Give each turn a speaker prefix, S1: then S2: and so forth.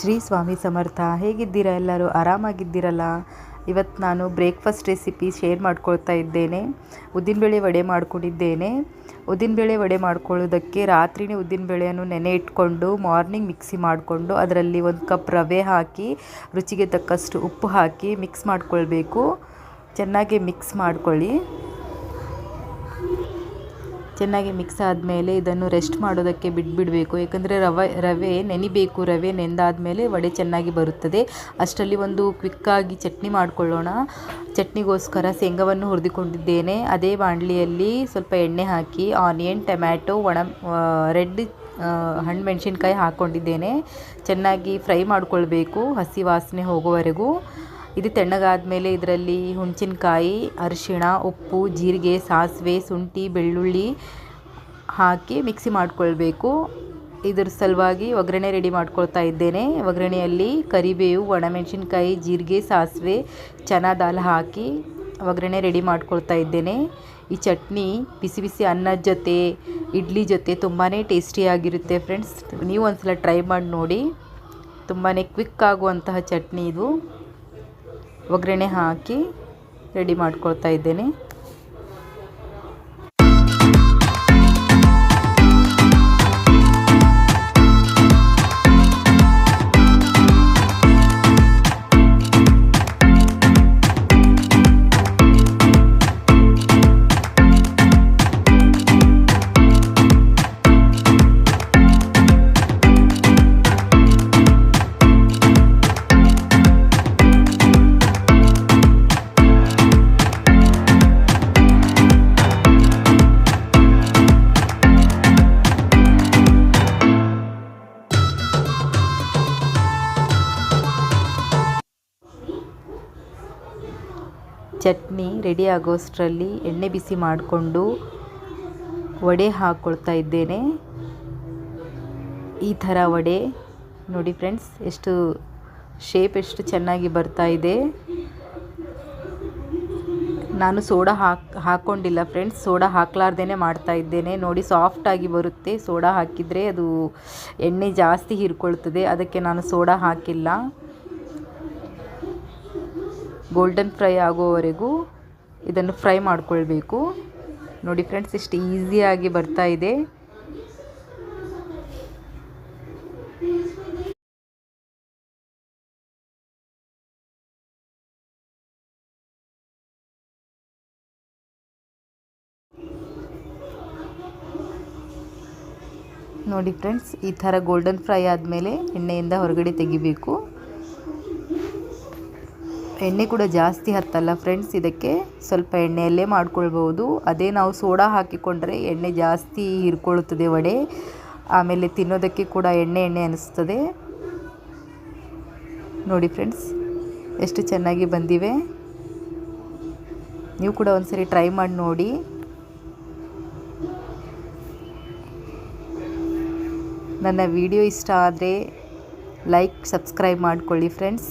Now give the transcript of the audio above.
S1: ಶ್ರೀ ಸ್ವಾಮಿ ಸಮರ್ಥ, ಹೇಗಿದ್ದೀರಾ ಎಲ್ಲರೂ? ಆರಾಮಾಗಿದ್ದೀರಲ್ಲ? ಇವತ್ತು ನಾನು ಬ್ರೇಕ್ಫಾಸ್ಟ್ ರೆಸಿಪಿ ಶೇರ್ ಮಾಡ್ಕೊಳ್ತಾ ಇದ್ದೇನೆ. ಉದ್ದಿನಬೇಳೆ ವಡೆ ಮಾಡ್ಕೊಂಡಿದ್ದೇನೆ. ಉದ್ದಿನಬೇಳೆ ವಡೆ ಮಾಡ್ಕೊಳ್ಳೋದಕ್ಕೆ ರಾತ್ರಿನೇ ಉದ್ದಿನಬೇಳೆಯನ್ನು ನೆನೆ ಇಟ್ಕೊಂಡು ಮಾರ್ನಿಂಗ್ ಮಿಕ್ಸಿ ಮಾಡಿಕೊಂಡು ಅದರಲ್ಲಿ ಒಂದು ಕಪ್ ರವೆ ಹಾಕಿ, ರುಚಿಗೆ ತಕ್ಕಷ್ಟು ಉಪ್ಪು ಹಾಕಿ ಮಿಕ್ಸ್ ಮಾಡಿಕೊಳ್ಬೇಕು. ಚೆನ್ನಾಗಿ ಮಿಕ್ಸ್ ಮಾಡ್ಕೊಳ್ಳಿ. ಚೆನ್ನಾಗಿ ಮಿಕ್ಸ್ ಆದಮೇಲೆ ಇದನ್ನು ರೆಸ್ಟ್ ಮಾಡೋದಕ್ಕೆ ಬಿಟ್ಬಿಡಬೇಕು. ಯಾಕಂದರೆ ರವೆ ರವೆ ನೆನಿಬೇಕು, ರವೆ ನೆಂದಾದಮೇಲೆ ವಡೆ ಚೆನ್ನಾಗಿ ಬರುತ್ತದೆ. ಅಷ್ಟರಲ್ಲಿ ಒಂದು ಕ್ವಿಕ್ಕಾಗಿ ಚಟ್ನಿ ಮಾಡಿಕೊಳ್ಳೋಣ. ಚಟ್ನಿಗೋಸ್ಕರ ಶೇಂಗವನ್ನು ಹುರಿದುಕೊಂಡಿದ್ದೇನೆ. ಅದೇ ಬಾಣಲಿಯಲ್ಲಿ ಸ್ವಲ್ಪ ಎಣ್ಣೆ ಹಾಕಿ ಆನಿಯನ್ ಟೊಮ್ಯಾಟೊ ಒಣ ರೆಡ್ ಹಣ್ಣು ಮೆಣಸಿನ್ಕಾಯಿ ಹಾಕ್ಕೊಂಡಿದ್ದೇನೆ ಚೆನ್ನಾಗಿ ಫ್ರೈ ಮಾಡಿಕೊಳ್ಬೇಕು ಹಸಿ ವಾಸನೆ ಹೋಗೋವರೆಗೂ. ಇದು ತಣ್ಣಗಾದಮೇಲೆ ಇದರಲ್ಲಿ ಹುಣಸಿನಕಾಯಿ, ಅರಿಶಿಣ, ಉಪ್ಪು, ಜೀರಿಗೆ, ಸಾಸಿವೆ, ಶುಂಠಿ, ಬೆಳ್ಳುಳ್ಳಿ ಹಾಕಿ ಮಿಕ್ಸಿ ಮಾಡಿಕೊಳ್ಬೇಕು. ಇದರ ಸಲುವಾಗಿ ಒಗ್ಗರಣೆ ರೆಡಿ ಮಾಡ್ಕೊಳ್ತಾ ಇದ್ದೇನೆ. ಒಗ್ಗರಣೆಯಲ್ಲಿ ಕರಿಬೇವು, ಒಣಮೆಣಸಿನ್ಕಾಯಿ, ಜೀರಿಗೆ, ಸಾಸಿವೆ, ಚನಾ ದಾಲ್ ಹಾಕಿ ಒಗ್ಗರಣೆ ರೆಡಿ ಮಾಡ್ಕೊಳ್ತಾ ಇದ್ದೇನೆ. ಈ ಚಟ್ನಿ ಬಿಸಿ ಬಿಸಿ ಅನ್ನದ ಜೊತೆ, ಇಡ್ಲಿ ಜೊತೆ ತುಂಬಾ ಟೇಸ್ಟಿಯಾಗಿರುತ್ತೆ ಫ್ರೆಂಡ್ಸ್ ನೀವು ಒಂದ್ಸಲ ಟ್ರೈ ಮಾಡಿ ನೋಡಿ. ತುಂಬಾ ಕ್ವಿಕ್ ಆಗುವಂತಹ ಚಟ್ನಿ ಇದು. ಒಗ್ಗರಣೆ ಹಾಕಿ ರೆಡಿ ಮಾಡ್ಕೊಳ್ತಾ ಇದ್ದೇನೆ. ಚಟ್ನಿ ರೆಡಿ ಆಗೋಷ್ಟರಲ್ಲಿ ಎಣ್ಣೆ ಬಿಸಿ ಮಾಡಿಕೊಂಡು ವಡೆ ಹಾಕ್ಕೊಳ್ತಾ ಇದ್ದೇನೆ. ಈ ಥರ ವಡೆ. ನೋಡಿ ಫ್ರೆಂಡ್ಸ್ ಎಷ್ಟು ಶೇಪ್ ಎಷ್ಟು ಚೆನ್ನಾಗಿ ಬರ್ತಾ ಇದೆ. ನಾನು ಸೋಡಾ ಹಾಕ್ ಹಾಕ್ಕೊಂಡಿಲ್ಲ ಫ್ರೆಂಡ್ಸ್ ಸೋಡಾ ಹಾಕ್ಲಾರ್ದೇ ಮಾಡ್ತಾ ಇದ್ದೇನೆ. ನೋಡಿ ಸಾಫ್ಟಾಗಿ ಬರುತ್ತೆ, ಸೋಡಾ ಹಾಕಿದರೆ ಅದು ಎಣ್ಣೆ ಜಾಸ್ತಿ ಹೀರ್ಕೊಳ್ತದೆ, ಅದಕ್ಕೆ ನಾನು ಸೋಡಾ ಹಾಕಿಲ್ಲ. ಗೋಲ್ಡನ್ ಫ್ರೈ ಆಗೋವರೆಗೂ ಇದನ್ನು ಫ್ರೈ ಮಾಡಿಕೊಳ್ಬೇಕು. ನೋಡಿ ಫ್ರೆಂಡ್ಸ್ ಇಷ್ಟು ಈಸಿಯಾಗಿ ಬರ್ತಾ ಇದೆ. ನೋಡಿ ಫ್ರೆಂಡ್ಸ್ ಈ ಥರ ಗೋಲ್ಡನ್ ಫ್ರೈ ಆದಮೇಲೆ ಎಣ್ಣೆಯಿಂದ ಹೊರಗಡೆ ತೆಗಿಬೇಕು. ಎಣ್ಣೆ ಕೂಡ ಜಾಸ್ತಿ ಹತ್ತಲ್ಲ ಫ್ರೆಂಡ್ಸ್ ಇದಕ್ಕೆ ಸ್ವಲ್ಪ ಎಣ್ಣೆಯಲ್ಲೇ ಮಾಡ್ಕೊಳ್ಬೋದು ಅದೇ ನಾವು ಸೋಡಾ ಹಾಕಿಕೊಂಡ್ರೆ ಎಣ್ಣೆ ಜಾಸ್ತಿ ಹಿರ್ಕೊಳ್ಳುತ್ತದೆ ವಡೆ. ಆಮೇಲೆ ತಿನ್ನೋದಕ್ಕೆ ಕೂಡ ಎಣ್ಣೆ ಎಣ್ಣೆ ಅನಿಸ್ತದೆ. ನೋಡಿ ಫ್ರೆಂಡ್ಸ್ ಎಷ್ಟು ಚೆನ್ನಾಗಿ ಬಂದಿವೆ. ನೀವು ಕೂಡ ಒಂದ್ಸರಿ ಟ್ರೈ ಮಾಡಿ ನೋಡಿ. ನನ್ನ ವಿಡಿಯೋ ಇಷ್ಟ ಆದರೆ ಲೈಕ್ ಸಬ್ಸ್ಕ್ರೈಬ್ ಮಾಡಿಕೊಳ್ಳಿ ಫ್ರೆಂಡ್ಸ್